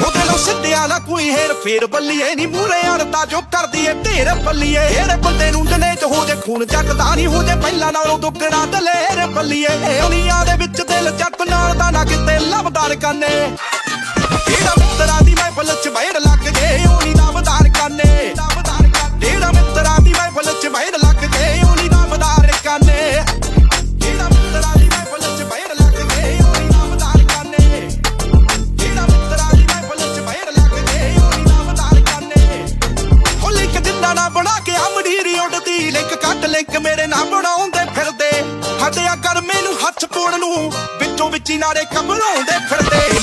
ਉਹਦੇ ਲੋ ਸਿੱਧਿਆ ਨਾ ਕੋਈ ਹੇਰ, ਫੇਰ ਬੱਲੀਏ ਨਹੀਂ ਮੂਰੇ ਅੜਦਾ, ਜੋ ਕਰਦੀ ਏ ਢੇਰ ਬੱਲੀਏ। ਹੇਰ ਬੰਦੇ ਨੂੰ ਜਨੇ ਚ ਹੋ ਜੇ ਖੂਨ ਜੱਗਦਾ ਨਹੀਂ ਹੋ ਜੇ ਪਹਿਲਾਂ ਨਾਲੋਂ ਦੁੱਗਣਾ ਦਲੇਰ ਬੱਲੀਏ ਦੁਨੀਆ ਦੇ ਵਿੱਚ ਦਿਲ ਚੱਕ ਨਾਲ ਦਾ ਨਾ ਕਿਤੇ ਲੱਭਦਾ ਰਕਾਨੇ ਜਿਹੜਾ ਮਿੱਤਰਾਂ ਦੀ ਮਹਿਫਲ ਚ ਬੈਠ ਲੱਗ ਗਏ ਉਹ ਲਿੰਕ ਕੱਟ ਲਿੰਕ ਮੇਰੇ ਨਾਲ ਬਣਾਉਂਦੇ ਫਿਰਦੇ। ਹਟਿਆ ਕਰ ਮੈਨੂੰ ਹੱਥ ਪਾਉਣ ਨੂੰ, ਵਿੱਚੋਂ ਵਿੱਚ ਹੀ ਨਾਰੇ ਕਬਲਾਉਂਦੇ ਫਿਰਦੇ।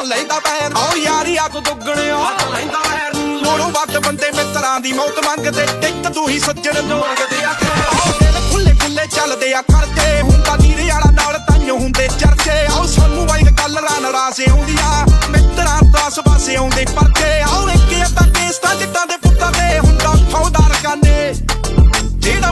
ਹਾਰ ਲੈਂਦਾ ਪੈਰ ਆਓ ਯਾਰੀ ਅੱਗ ਦੁੱਗਣਿਓ। ਲੈਂਦਾ ਪੈਰ ਲੋੜੋਂ ਵੱਧ ਬੰਦੇ ਮਿੱਤਰਾਂ ਦੀ ਮੌਤ ਮੰਗਦੇ। ਟਿੱਕ ਤੂੰ ਹੀ ਸੱਜਣ ਨੂੰ ਮੰਗਦੇ ਆ। ਆਓ ਦਿਲ ਖੁੱਲੇ ਖੁੱਲੇ ਚੱਲਦੇ ਆ ਖਰਚੇ ਹੁੰਦਾ ਨੀਰੇ ਵਾਲਾ ਨਾਲ ਤਾਈਓ ਹੁੰਦੇ ਚਰਚੇ। ਆਓ ਸਾਨੂੰ ਵਾਈ ਗੱਲ ਰਾਂ ਨਰਾਸੇ ਆਉਂਦੀਆਂ ਮਿੱਤਰਾਂ ਦਸ ਪਾਸੇ ਆਉਂਦੇ ਪਰਚੇ। ਆਓ ਇੱਕ ਅੱਧਾ ਕੇਸ ਤਾਂ ਦੇ ਪੁੱਤਾਂ ਦੇ ਹੁੰਦਾ ਫੌਦਾਰ ਕਾਨੇ ਜਿਹੜਾ